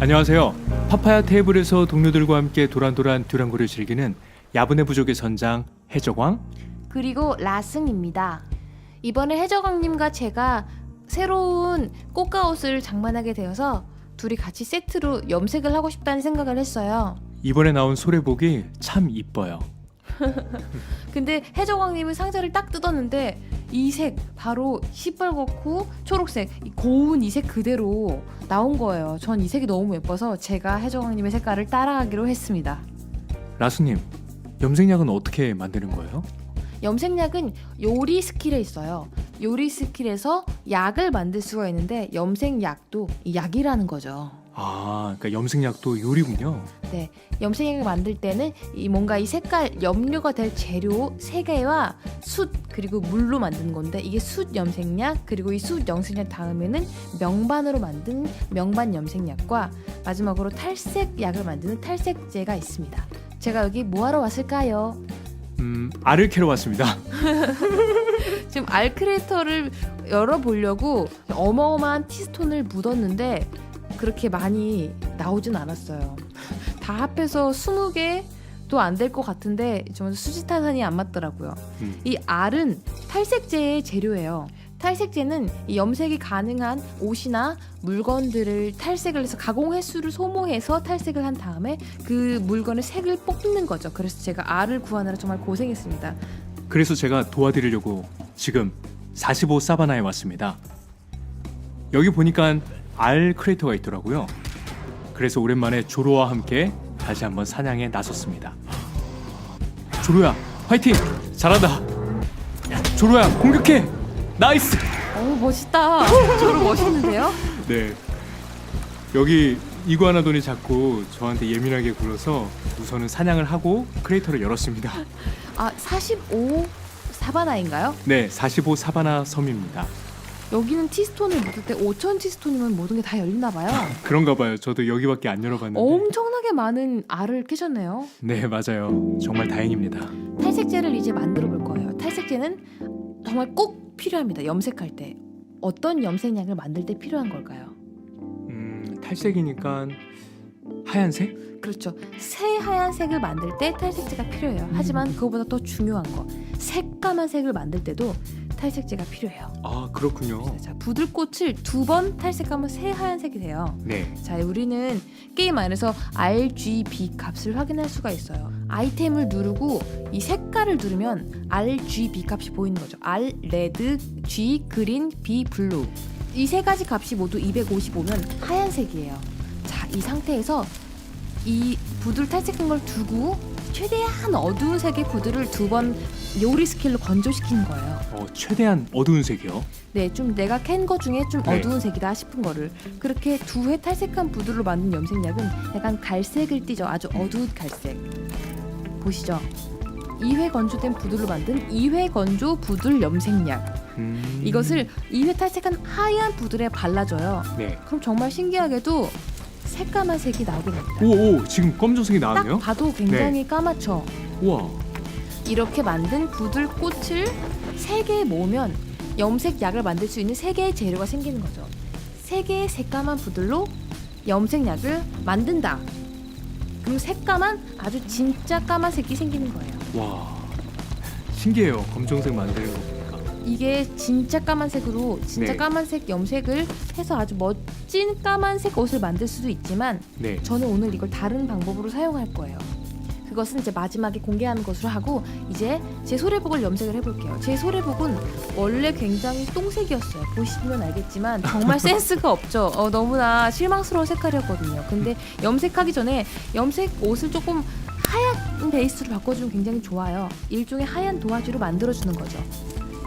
안녕하세요. 파파야 테이블에서 동료들과 함께 도란도란 듀랑고를 즐기는 야분의 부족의 선장 해적왕. 그리고 라승입니다. 이번에 해적왕님과 제가 새로운 꽃가옷을 장만하게 되어서 둘이 같이 세트로 염색을 하고 싶다는 생각을 했어요. 이번에 나온 소래복이 참 이뻐요. 근데 해적왕님은 상자를 딱 뜯었는데 이 색 바로 시뻘겋고 초록색 이 고운 이 색 그대로 나온 거예요. 전 이 색이 너무 예뻐서 제가 해적왕님의 색깔을 따라가기로 했습니다. 라수님, 염색약은 어떻게 만드는 거예요? 염색약은 요리 스킬에 있어요. 요리 스킬에서 약을 만들 수가 있는데 염색약도 이 약이라는 거죠. 아, 그러니까 염색약도 요리군요. 네, 염색약을 만들 때는 이 뭔가 이 색깔 염료가 될 재료 세 개와 숯 그리고 물로 만드는 건데 이게 숯 염색약 그리고 이 숯 염색약 다음에는 명반으로 만든 명반 염색약과 마지막으로 탈색 약을 만드는 탈색제가 있습니다. 제가 여기 뭐 하러 왔을까요? 음, 알을 캐러 왔습니다. 지금 알크레이터를 열어보려고 어마어마한 티스톤을 묻었는데 그렇게 많이 나오진 않았어요. 다 합해서 20개 도 안 될 것 같은데 좀 수지타산이 안 맞더라고요. 음, 이 알은 탈색제의 재료예요. 탈색제는 이 염색이 가능한 옷이나 물건들을 탈색을 해서 가공 횟수를 소모해서 탈색을 한 다음에 그 물건의 색을 뽑는 거죠. 그래서 제가 알을 구하느라 정말 고생했습니다. 그래서 제가 도와드리려고 지금 45 사바나에 왔습니다. 여기 보니까 알 크레이터가 있더라고요. 그래서 오랜만에 조로와 함께 다시 한번 사냥에 나섰습니다. 조로야, 화이팅! 잘한다. 조로야, 공격해! 나이스! 어 멋있다. 저로 멋있는데요? 네. 여기 이구아나돈이 자꾸 저한테 예민하게 굴어서 우선은 사냥을 하고 크레이터를 열었습니다. 아, 45 사바나인가요? 네, 45 사바나 섬입니다. 여기는 티스톤을 묻을 때 5천 티스톤이면 모든 게 다 열리나 봐요. 그런가 봐요. 저도 여기밖에 안 열어봤는데. 엄청나게 많은 알을 캐셨네요. 네, 맞아요. 정말 다행입니다. 탈색제를 이제 만들어 볼 거예요. 탈색제는 정말 꼭 필요합니다. 염색할 때. 어떤 염색약을 만들 때 필요한 걸까요? 음, 탈색이니까 하얀색? 그렇죠. 새 하얀 색을 만들 때 탈색제가 필요해요. 하지만 그거보다 더 중요한 거. 새까만 색을 만들 때도 탈색제가 필요해요. 아, 그렇군요. 자, 부들꽃을 두 번 탈색하면 새하얀 색이 돼요. 네. 자, 우리는 게임 안에서 RGB 값을 확인할 수가 있어요. 아이템을 누르고 이 색깔을 누르면 RGB 값이 보이는 거죠. R 레드, G 그린, B 블루. 이 세 가지 값이 모두 255면 하얀색이에요. 자, 이 상태에서 이 부들 탈색한 걸 두고 최대한 어두운 색의 부들을 두번 요리 스킬로 건조시키는 거예요. 어, 최대한 어두운 색이요. 네, 좀 내가 캔 거 중에 좀 네. 어두운 색이다 싶은 거를 그렇게 두 회 탈색한 부들로 만든 염색약은 약간 갈색을 띠죠. 아주 어두운 갈색. 보시죠. 2회 건조된 부들로 만든 2회 건조 부들 염색약. 음. 이것을 2회 탈색한 하얀 부들에 발라줘요. 네. 그럼 정말 신기하게도 새까만 색이 나오게 됩니다. 오, 오, 지금 검정색이 딱 나왔네요. 봐도 굉장히 까맣죠. 우와. 이렇게 만든 부들 꽃을 세 개 모으면 염색 약을 만들 수 있는 세 개의 재료가 생기는 거죠. 세 개의 새까만 부들로 염색 약을 만든다. 그럼 새까만 아주 진짜 까만색이 생기는 거예요. 와. 신기해요. 검정색 보니까. 이게 진짜 까만색으로 진짜 네. 까만색 염색을 해서 아주 멋진 까만색 옷을 만들 수도 있지만 네. 저는 오늘 이걸 다른 방법으로 사용할 거예요. 그것은 이제 마지막에 공개하는 것으로 하고 이제 제 소래복을 염색을 해볼게요. 제 소래복은 원래 굉장히 똥색이었어요. 보시면 알겠지만 정말 센스가 없죠. 어, 너무나 실망스러운 색깔이었거든요. 근데 염색하기 전에 염색 옷을 조금 하얀 베이스로 바꿔주면 굉장히 좋아요. 일종의 하얀 도화지로 만들어주는 거죠.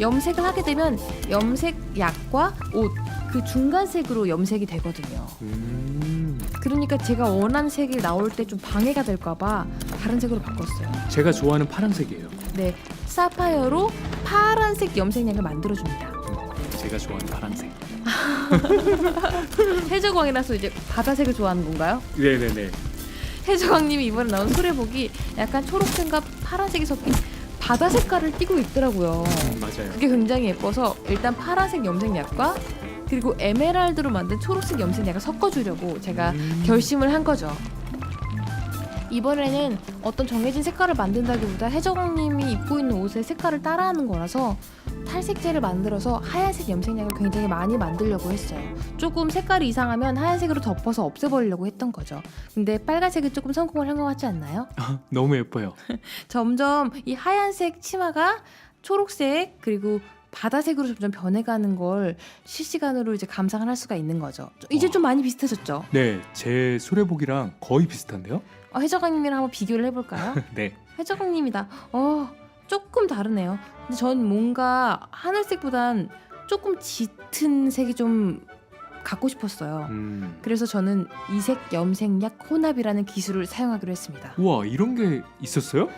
염색을 하게 되면 염색약과 옷 그 중간색으로 염색이 되거든요. 음. 그러니까 제가 원하는 색이 나올 때 좀 방해가 될까봐 다른 색으로 바꿨어요. 제가 좋아하는 파란색이에요. 네, 사파이어로 파란색 염색약을 만들어줍니다. 음, 제가 좋아하는 파란색. 해적왕이라서 이제 바다색을 좋아하는 건가요? 네, 네, 네. 해적왕님이 이번에 나온 소래복이 약간 초록색과 파란색이 섞인 바다 색깔을 띠고 있더라고요. 음, 맞아요. 그게 굉장히 예뻐서 일단 파란색 염색약과 그리고 에메랄드로 만든 초록색 염색약을 섞어주려고 제가 음. 결심을 한 거죠. 이번에는 어떤 정해진 색깔을 만든다기보다 혜정님이 입고 있는 옷의 색깔을 따라하는 거라서 탈색제를 만들어서 하얀색 염색약을 굉장히 많이 만들려고 했어요. 조금 색깔이 이상하면 하얀색으로 덮어서 없애버리려고 했던 거죠. 근데 빨간색은 조금 성공을 한 것 같지 않나요? 너무 예뻐요. 점점 이 하얀색 치마가 초록색 그리고 바다색으로 점점 변해가는 걸 실시간으로 이제 감상을 할 수가 있는 거죠. 이제 와. 좀 많이 비슷해졌죠. 네, 제 소래복이랑 거의 비슷한데요? 어, 혜정님이랑 한번 비교를 해볼까요? 네. 해적님이다. 어, 조금 다르네요. 근데 전 뭔가 하늘색보단 조금 짙은 색이 좀 갖고 싶었어요. 음. 그래서 저는 이색 염색약 혼합이라는 기술을 사용하기로 했습니다. 우와, 이런 게 있었어요?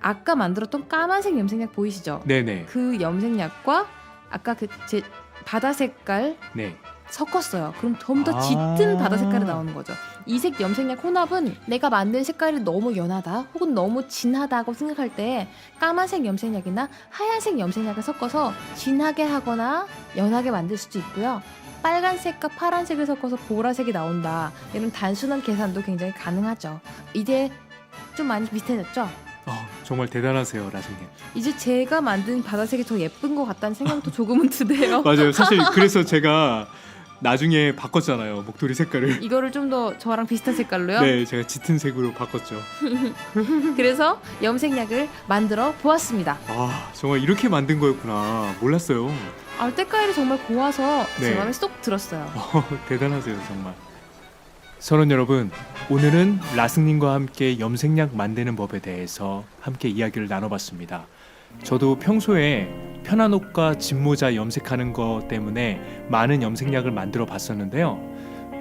아까 만들었던 까만색 염색약 보이시죠? 네네. 그 염색약과 아까 그 제 바다 색깔 네. 섞었어요. 그럼 좀더 아. 짙은 바다 색깔이 나오는 거죠. 이색 염색약 혼합은 내가 만든 색깔이 너무 연하다 혹은 너무 진하다고 생각할 때 까만색 염색약이나 하얀색 염색약을 섞어서 진하게 하거나 연하게 만들 수도 있고요. 빨간색과 파란색을 섞어서 보라색이 나온다. 이런 단순한 계산도 굉장히 가능하죠. 이제 좀 많이 비슷해졌죠? 어, 정말 대단하세요, 라스님. 이제 제가 만든 바다색이 더 예쁜 것 같다는 생각도 조금은 드네요. 맞아요. 사실 그래서 제가 나중에 바꿨잖아요. 목도리 색깔을. 이거를 좀 더 저랑 비슷한 색깔로요. 네, 제가 짙은 색으로 바꿨죠. 그래서 염색약을 만들어 보았습니다. 아, 정말 이렇게 만든 거였구나. 몰랐어요. 아, 때깔이 정말 고와서 제 네. 마음에 쏙 들었어요. 어, 대단하세요, 정말. 선원 여러분, 오늘은 라승님과 함께 염색약 만드는 법에 대해서 함께 이야기를 나눠봤습니다. 저도 평소에 편한 옷과 집모자 염색하는 것 때문에 많은 염색약을 만들어 봤었는데요.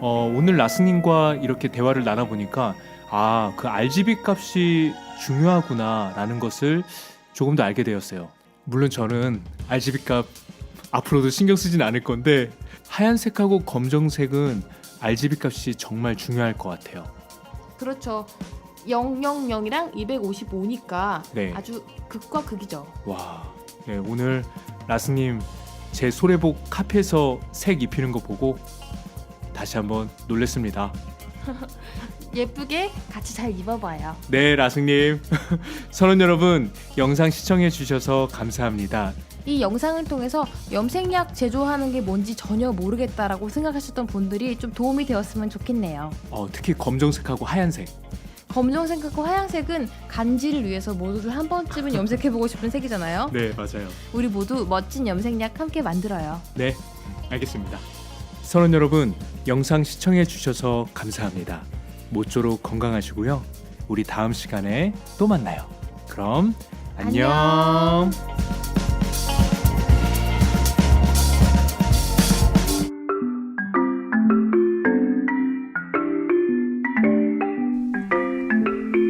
어, 오늘 라승님과 이렇게 대화를 나눠보니까 아, 그 RGB 값이 중요하구나라는 것을 조금 더 알게 되었어요. 물론 저는 RGB 값 앞으로도 신경 쓰진 않을 건데 하얀색하고 검정색은 RGB 값이 정말 중요할 것 같아요. 그렇죠. 000이랑 255니까 네. 아주 극과 극이죠. 와, 네, 오늘 라스님 제 소래복 카페에서 색 입히는 거 보고 다시 한번 놀랬습니다. 예쁘게 같이 잘 입어봐요. 네, 라스님. 선원 여러분, 영상 시청해 주셔서 감사합니다. 이 영상을 통해서 염색약 제조하는 게 뭔지 전혀 모르겠다라고 생각하셨던 분들이 좀 도움이 되었으면 좋겠네요. 어, 특히 검정색하고 하얀색. 검정색하고 하얀색은 간지를 위해서 모두들 한 번쯤은 염색해보고 싶은 색이잖아요. 네, 맞아요. 우리 모두 멋진 염색약 함께 만들어요. 네, 알겠습니다. 선원 여러분, 영상 시청해 주셔서 감사합니다. 모쪼록 건강하시고요. 우리 다음 시간에 또 만나요. 그럼 안녕. 안녕.